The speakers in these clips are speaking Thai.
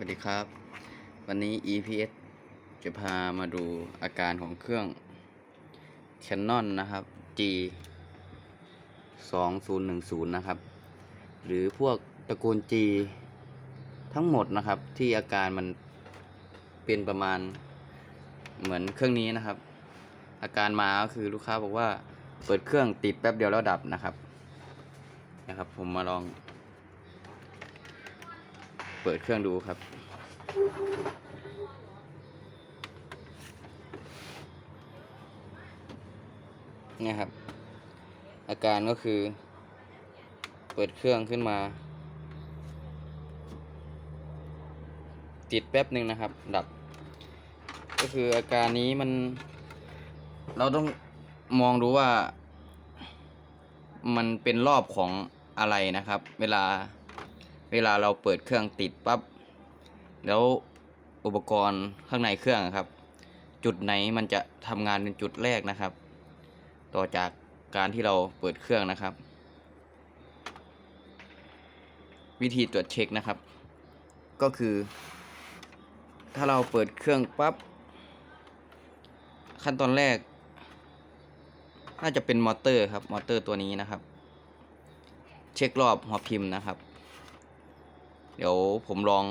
วัสดีครับ วันนี้ EPS จะพามาดูอาการของเครื่อง Canon นะครับ G 2010นะครับ หรือพวกตระกูล G ทั้งหมดนะครับ ที่อาการมันเป็นประมาณเหมือนเครื่องนี้นะครับ อาการมาก็คือลูกค้าบอกว่าเปิดเครื่องติดแป๊บเดียวแล้วดับนะครับ นะครับ ผมมาลอง เปิดเครื่องดูครับ เนี่ยครับ อาการก็คือ เปิดเครื่องขึ้นมา ติดแป๊บหนึ่งนะครับ ดับ ก็คืออาการนี้มัน เราต้องมองดูว่า มันเป็นรอบของอะไรนะครับ เวลา เวลาเราเปิดเครื่องติดปั๊บแล้วอุปกรณ์ข้างในเครื่องครับ จุดไหนมันจะทำงานเป็นจุดแรกนะครับ ต่อจากการที่เราเปิดเครื่องนะครับ วิธีตรวจเช็คนะครับ ก็คือ ถ้าเราเปิดเครื่องปั๊บขั้นตอนแรก น่าจะเป็นมอเตอร์ครับมอเตอร์ตัวนี้นะครับ เช็ครอบหัวพิมพ์นะครับ เดี๋ยวผมลอง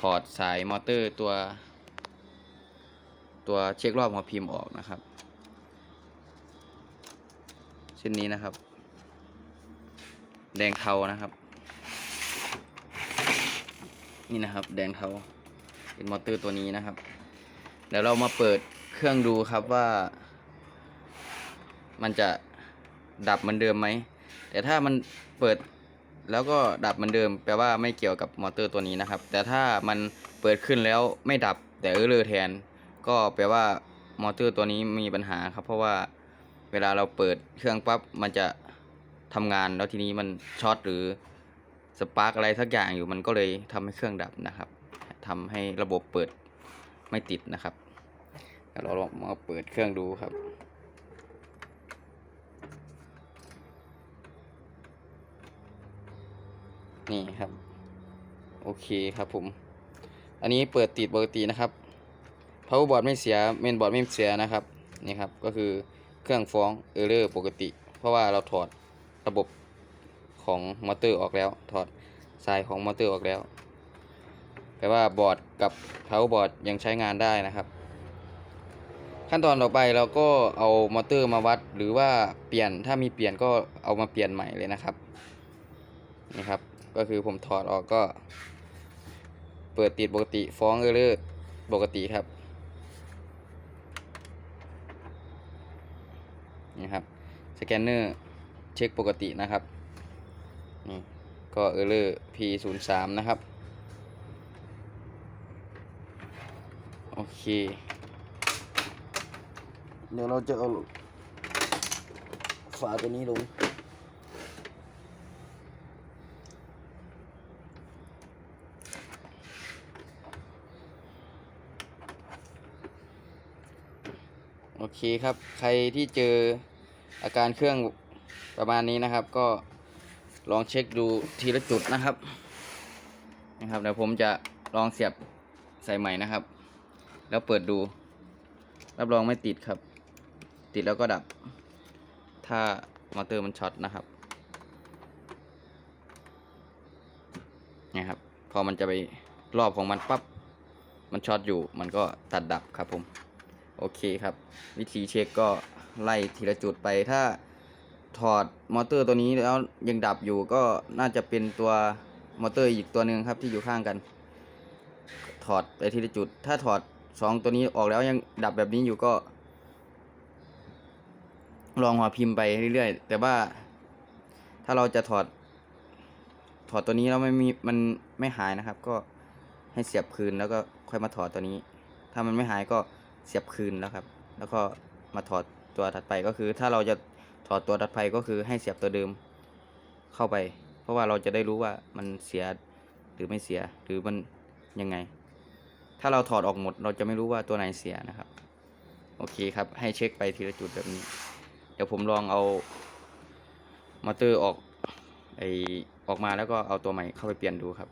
ถอดสายมอเตอร์ตัว ตัวเช็ครอบหัวพิมพ์ออกนะครับเช่นนี้นะครับ แดงเทานะครับ นี่นะครับ แดงเทาเป็นมอเตอร์ตัวนี้นะครับ เดี๋ยวเรามาเปิดเครื่องดูครับว่า มันจะดับเหมือนเดิมไหมแต่ถ้ามันเปิด แล้วก็ดับเหมือนเดิมแปลว่าไม่เกี่ยวกับมอเตอร์ตัวนี้นะครับ แต่ถ้ามันเปิดขึ้นแล้วไม่ดับแต่เออเลอแทน ก็แปลว่ามอเตอร์ตัวนี้มีปัญหาครับ เพราะว่าเวลาเราเปิดเครื่องปั๊บมันจะทำงานแล้วทีนี้มันช็อตหรือสปาร์กอะไรสักอย่างอยู่มันก็เลยทำให้เครื่องดับนะครับทำให้ระบบเปิดไม่ติดนะครับเราลองมาเปิดเครื่องดูครับ นี่ครับ โอเคครับผม อันนี้เปิดติดปกตินะครับ power board ไม่เสีย main board ไม่เสียนะครับนี่ครับก็คือเครื่องฟ้อง error ปกติ เพราะว่าเราถอดระบบของมอเตอร์ออกแล้ว ถอดสายของมอเตอร์ออกแล้วแปลว่าบอร์ดกับ power board ยังใช้งานได้นะครับ ขั้นตอนต่อไปเราก็เอามอเตอร์มาวัดหรือว่าเปลี่ยนถ้ามีเปลี่ยนก็เอามาเปลี่ยนใหม่เลยนะครับนี่ครับ ก็คือผมถอดออกก็ เปิดติดปกติฟ้องเออเลอร์ปกติครับนี่ครับสแกนเนอร์เช็คปกตินะครับนี่ก็เออเลอร์ P 0 3 นะครับ โอเค เดี๋ยวเราจะเอาฝาตัวนี้ลง โอเคครับ ใครที่เจออาการเครื่องประมาณนี้นะครับ ก็ลองเช็คดูทีละจุดนะครับ นะครับเดี๋ยวผมจะลองเสียบใส่ใหม่นะครับ แล้วเปิดดู รับรองไม่ติดครับ ติดแล้วก็ดับ ถ้ามอเตอร์มันช็อตนะครับนะครับ พอมันจะไปรอบของมันปั๊บมันช็อตอยู่ มันก็ตัดดับครับผม โอเคครับ วิธีเช็คก็ไล่ทีละจุดไปถ้าถอดมอเตอร์ตัวนี้แล้วยังดับอยู่ก็น่าจะเป็นตัวมอเตอร์อีกตัวหนึ่งครับที่อยู่ข้างกัน ถอดไปทีละจุด ถ้าถอดสองตัวนี้ออกแล้วยังดับแบบนี้อยู่ก็ ลองหัวพิมพ์ไปเรื่อยๆ แต่ว่าถ้าเราจะถอด ถอดตัวนี้แล้วไม่มีมันไม่หายนะครับ ก็ให้เสียบคืนแล้วก็ค่อยมาถอดตัวนี้ ถ้ามันไม่หายก็ เสียบคืนแล้วครับ แล้วก็มาถอดตัวถัดไปก็คือ ถ้าเราจะถอดตัวถัดไปก็คือให้เสียบตัวเดิมเข้าไป เพราะว่าเราจะได้รู้ว่ามันเสียหรือไม่เสียหรือมันยังไง ถ้าเราถอดออกหมด เราจะไม่รู้ว่าตัวไหนเสียนะครับ โอเคครับ ให้เช็คไปทีละจุดแบบนี้ เดี๋ยวผมลองเอามอเตอร์ออกไอออกมาแล้วก็เอาตัวใหม่เข้าไปเปลี่ยนดูครับ